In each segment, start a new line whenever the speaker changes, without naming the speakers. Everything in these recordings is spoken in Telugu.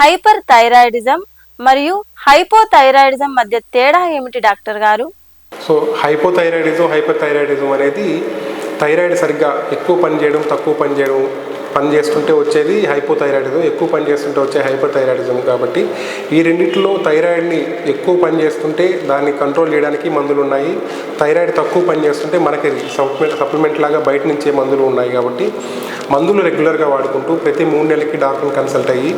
హైపర్ థైరాయిడిజం మరియు హైపోథైరాయిడిజం మధ్య తేడా ఏమిటి డాక్టర్ గారు?
సో హైపోథైరాయిడిజం హైపర్ థైరాయిడిజం అనేది థైరాయిడ్ సరిగ్గా ఎక్కువ పని చేయడం తక్కువ పని చేయడం పని చేస్తుంటే వచ్చేది హైపోథైరాయిడిజం ఎక్కువ పని చేస్తుంటే వచ్చే హైపోథైరాయిడిజం కాబట్టి ఈ రెండిట్లో థైరాయిడ్ని ఎక్కువ పని చేస్తుంటే దాన్ని కంట్రోల్ చేయడానికి మందులు ఉన్నాయి. థైరాయిడ్ తక్కువ పని చేస్తుంటే మనకి సప్లిమెంట్ సప్లిమెంట్ లాగా బయట నుంచే మందులు ఉన్నాయి కాబట్టి మందులు రెగ్యులర్గా వాడుకుంటూ ప్రతి మూడు నెలలకి డాక్టర్ని కన్సల్ట్ అయ్యి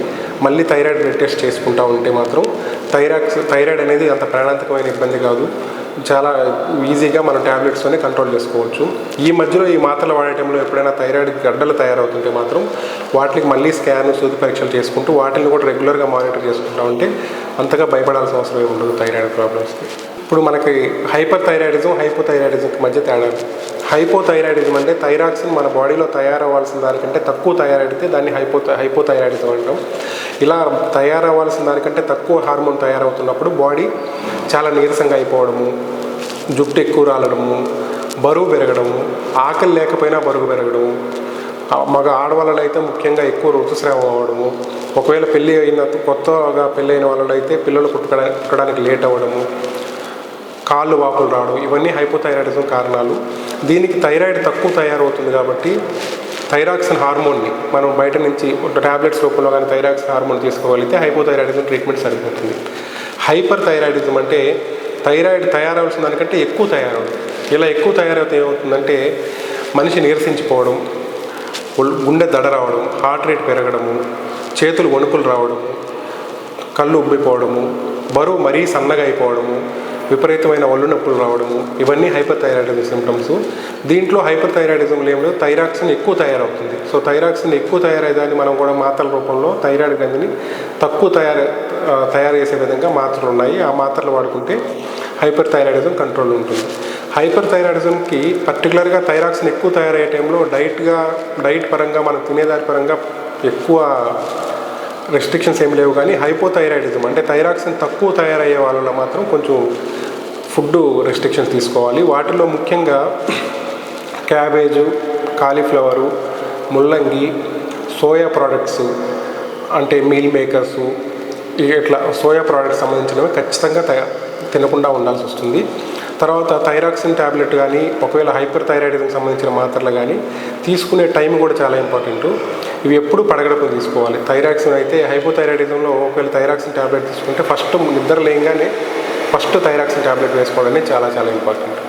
మళ్ళీ థైరాయిడ్ బ్లడ్ టెస్ట్ చేసుకుంటూ ఉంటే మాత్రం థైరాక్స్ థైరాయిడ్ అనేది అంత ప్రాణాంతకమైన ఇబ్బంది కాదు. చాలా ఈజీగా మనం ట్యాబ్లెట్స్తోనే కంట్రోల్ చేసుకోవచ్చు. ఈ మధ్యలో ఈ మాత్రలు వాడే టైంలో ఎప్పుడైనా థైరాయిడ్ గడ్డలు తయారవుతుంటే మాత్రం వాటికి మళ్ళీ స్కాన్ సూది పరీక్షలు చేసుకుంటూ వాటిని కూడా రెగ్యులర్గా మానిటర్ చేసుకుంటా ఉంటే అంతగా భయపడాల్సిన అవసరం ఏమి ఉండదు థైరాయిడ్ ప్రాబ్లమ్స్కి ఇప్పుడు మనకి హైపర్ థైరాయిడిజం హైపోథైరాయిడిజంకి మధ్య తేడా హైపోథైరాయిడిజం అంటే థైరాక్సిన్ మన బాడీలో తయారవ్వాల్సిన దానికంటే తక్కువ తయారైతే దాన్ని హైపో హైపోథైరాయిడిజం అంటాం. ఇలా తయారవ్వాల్సిన దానికంటే తక్కువ హార్మోన్ తయారవుతున్నప్పుడు బాడీ చాలా నీరసంగా అయిపోవడము జుట్టు ఎక్కువ రాలడము బరువు పెరగడము ఆకలి లేకపోయినా బరువు పెరగడము మగ ఆడవాళ్ళలో అయితే ముఖ్యంగా ఎక్కువ ఋతుస్రావం అవ్వడము ఒకవేళ పెళ్ళి అయిన కొత్తగా పెళ్ళి అయిన వాళ్ళలో అయితే పిల్లలు పుట్టడానికి పుట్టడానికి లేట్ అవ్వడము కాళ్ళు వాపులు రావడం ఇవన్నీ హైపోథైరాయిడిజం కారణాలు. దీనికి థైరాయిడ్ తక్కువ తయారవుతుంది కాబట్టి థైరాక్సిన్ హార్మోన్ని మనం బయట నుంచి ట్యాబ్లెట్స్ రూపంలో కానీ థైరాక్సిన్ హార్మోన్ తీసుకోగలిగితే హైపోథైరాయిడిజం ట్రీట్మెంట్ సరిపోతుంది. హైపర్ థైరాయిడిజం అంటే థైరాయిడ్ తయారవలసిన దానికంటే ఎక్కువ తయారవుతుంది ఇలా ఎక్కువ తయారైతే ఏమవుతుందంటే మనిషి నీరసించిపోవడం గుండె దడ రావడం హార్ట్ రేట్ పెరగడము చేతులు వణుకులు రావడము కళ్ళు ఉబ్బిపోవడము బరువు మరీ సన్నగా అయిపోవడము విపరీతమైన ఒళ్ళు నొప్పులు రావడము ఇవన్నీ హైపర్ థైరాయిడిజం సిమ్టమ్స్ దీంట్లో హైపర్ థైరాయిడిజంలో లేదు థైరాక్సిన్ ఎక్కువ తయారవుతుంది. సో థైరాక్సిన్ ఎక్కువ తయారయ్యేదాన్ని మనం కూడా మాత్రల రూపంలో థైరాయిడ్ గ్రంథిని తక్కువ తయారు తయారు చేసే విధంగా మాత్రలు ఉన్నాయి ఆ మాత్రలు వాడుకుంటే హైపర్ థైరాయిడిజం కంట్రోల్ ఉంటుంది. హైపర్ థైరాయిడిజంకి పర్టికులర్గా థైరాక్సిన్ ఎక్కువ తయారయ్యే టైంలో డైట్గా డైట్ పరంగా మనం తినేదాని పరంగా ఎక్కువ రెస్ట్రిక్షన్స్ ఏమి లేవు కానీ హైపోథైరాయిడిజం అంటే థైరాక్సిన్ తక్కువ తయారయ్యే వాళ్ళలో మాత్రం కొంచెం ఫుడ్ రెస్ట్రిక్షన్స్ తీసుకోవాలి. వాటిలో ముఖ్యంగా క్యాబేజు కాలీఫ్లవరు ముల్లంగి సోయా ప్రోడక్ట్స్ అంటే మీల్ మేకర్స్ ఇట్లా సోయా ప్రోడక్ట్స్ సంబంధించినవి ఖచ్చితంగా తినకుండా ఉండాల్సి వస్తుంది. తర్వాత థైరాక్సిన్ ట్యాబ్లెట్ కానీ ఒకవేళ హైపర్ థైరాయిడిజం సంబంధించిన మాత్రలు కానీ తీసుకునే టైం కూడా చాలా ఇంపార్టెంట్ ఇవి ఎప్పుడు పడగడపు తీసుకోవాలి. థైరాక్సిన్ అయితే హైపోథైరాయిడిజంలో ఒకవేళ థైరాక్సిన్ ట్యాబ్లెట్ తీసుకుంటే ఫస్ట్ నిద్ర లేయంగానే ఫస్ట్ థైరాక్సిన్ ట్యాబ్లెట్ వేసుకోవడమే చాలా చాలా ఇంపార్టెంట్.